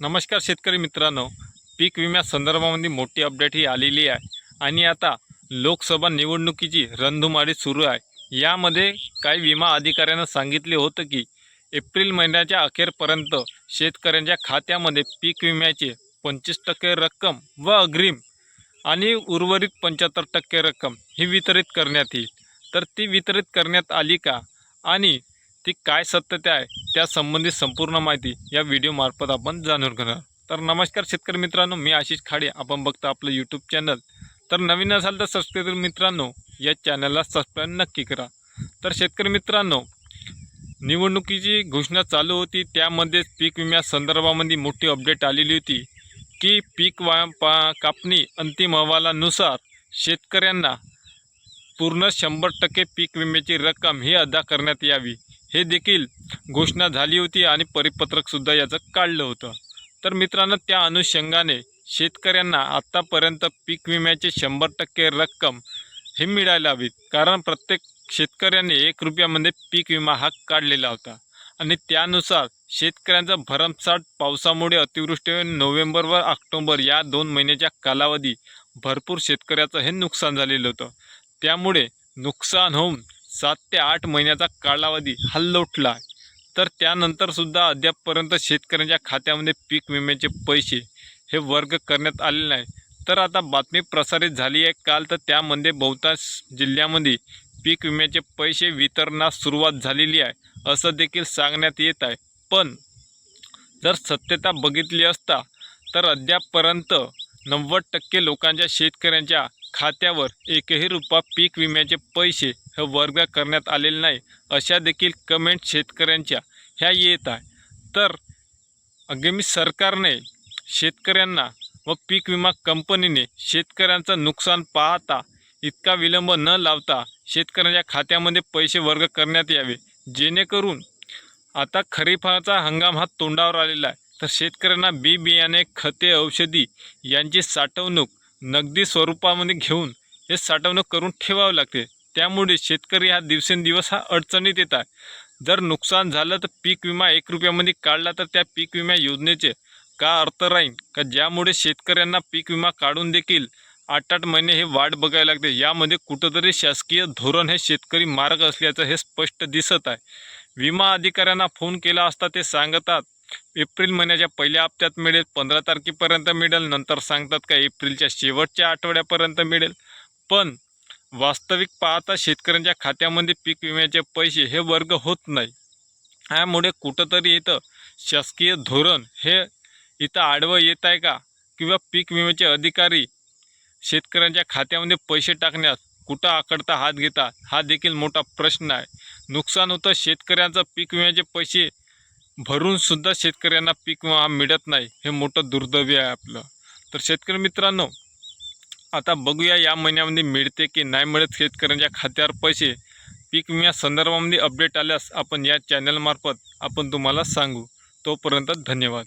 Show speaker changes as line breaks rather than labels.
नमस्कार शेतकरी मित्रांनो. पीक विम्या संदर्भामध्ये मोठी अपडेट ही आलेली आहे. आणि आता लोकसभा निवडणुकीची रणधुमाळी सुरू आहे. यामध्ये काही विमा अधिकाऱ्यांना सांगितले होतं की एप्रिल महिन्याच्या अखेरपर्यंत शेतकऱ्यांच्या खात्यामध्ये पीक विम्याचे पंचवीस टक्के रक्कम व अग्रिम आणि उर्वरित पंच्याहत्तर टक्के रक्कम ही वितरित करण्यात येईल. तर ती वितरित करण्यात आली का? आणि ती काय सत्यता आहे? त्या संबंधित संपूर्ण माहिती या व्हिडिओमार्फत आपण जाणून घेणार. तर नमस्कार शेतकरी मित्रांनो मी आशिष खाडे. आपण बघता आपलं यूट्यूब चॅनल तर नवीन असाल तर सबस्क्राईबर मित्रांनो या चॅनलला सबस्क्राईब नक्की करा. तर शेतकरी मित्रांनो निवडणुकीची घोषणा चालू होती. त्यामध्ये पीक विम्या संदर्भामध्ये मोठी अपडेट आलेली होती की पीक वा पा कापणी अंतिम अहवालानुसार शेतकऱ्यांना पूर्ण शंभर टक्के पीक विम्याची रक्कम ही अदा करण्यात यावी. हे देखील घोषणा झाली होती आणि परिपत्रकसुद्धा याचं काढलं होतं. तर मित्रांनो त्या अनुषंगाने शेतकऱ्यांना आत्तापर्यंत पीक विम्याचे शंभर टक्के रक्कम हे मिळायला हवीत कारण प्रत्येक शेतकऱ्याने एक रुपयामध्ये पीक विमा हा काढलेला होता. आणि त्यानुसार शेतकऱ्यांचा भरमसाठ पावसामुळे अतिवृष्टी नोव्हेंबर व ऑक्टोंबर या दोन महिन्याच्या कालावधी भरपूर शेतकऱ्याचं हे नुकसान झालेलं होतं. त्यामुळे नुकसान होऊन सात ते आठ महिन्याचा कालावधी हा लोटला आहे तर त्यानंतरसुद्धा अद्यापपर्यंत शेतकऱ्यांच्या खात्यामध्ये पीक विम्याचे पैसे हे वर्ग करण्यात आले नाही. तर आता बातमी प्रसारित झाली आहे. काल तर त्यामध्ये बहुतांश जिल्ह्यामध्ये पीक विम्याचे पैसे वितरणास सुरुवात झालेली आहे असं देखील सांगण्यात येत आहे. पण जर सत्यता बघितली असता तर अद्यापपर्यंत नव्वद टक्के लोकांच्या शेतकऱ्यांच्या खात्यावर एकही रुपया पीक विम्याचे पैसे हे वर्ग करण्यात आलेले नाही अशा देखील कमेंट शेतकऱ्यांच्या ह्या येत आहे. तर आगामी सरकारने शेतकऱ्यांना व पीक विमा कंपनीने शेतकऱ्यांचं नुकसान पाहता इतका विलंब न लावता शेतकऱ्यांच्या खात्यामध्ये पैसे वर्ग करण्यात यावे जेणेकरून आता खरीपाचा हंगाम हा तोंडावर आलेला आहे. तर शेतकऱ्यांना बी बियाणे खते औषधी यांची साठवणूक नगदी स्वरूपामध्ये घेऊन हे साठवणूक करून ठेवावं लागते. त्यामुळे शेतकरी हा दिवसेंदिवस हा अडचणीत येत आहे जर नुकसान झालं तर पीक विमा एक रुपयामध्ये काढला तर त्या पीक विमा योजनेचे का अर्थ राहील का ज्यामुळे शेतकऱ्यांना पीक विमा काढून देखील आठ आठ महिने हे वाट बघायला लागते? यामध्ये कुठंतरी शासकीय धोरण हे शेतकरी मार्ग असल्याचं हे स्पष्ट दिसत आहे. विमा अधिकाऱ्यांना फोन केला असता ते सांगतात एप्रिल महिन्याच्या पहिल्या हप्त्यात मिळेल. पंधरा तारखेपर्यंत मिळेल. नंतर सांगतात का एप्रिलच्या शेवटच्या आठवड्यापर्यंत मिळेल. पण वास्तविक पाहता शेतकऱ्यांच्या खात्यामध्ये पीक विम्याचे पैसे हे वर्ग होत नाही. त्यामुळे कुठंतरी इथं शासकीय धोरण हे इथं आडवं येत आहे का? किंवा पीक विम्याचे अधिकारी शेतकऱ्यांच्या खात्यामध्ये पैसे टाकण्यास कुठं आकडता हात घेतात? हा देखील मोठा प्रश्न आहे. नुकसान होतं शेतकऱ्यांचं पीक विम्याचे पैसे भरून सुद्धा शेतकऱ्यांना पीक विमा मिळत नाही हे मोठं दुर्दैवी आहे आपलं. तर शेतकरी मित्रांनो आता बघूया या महिन्यामध्ये मिळते की नाही मिळत शेतकऱ्यांच्या खात्यावर पैसे. पीक विम्या संदर्भामध्ये अपडेट आल्यास आपण या चॅनलमार्फत आपण तुम्हाला सांगू. तोपर्यंत धन्यवाद.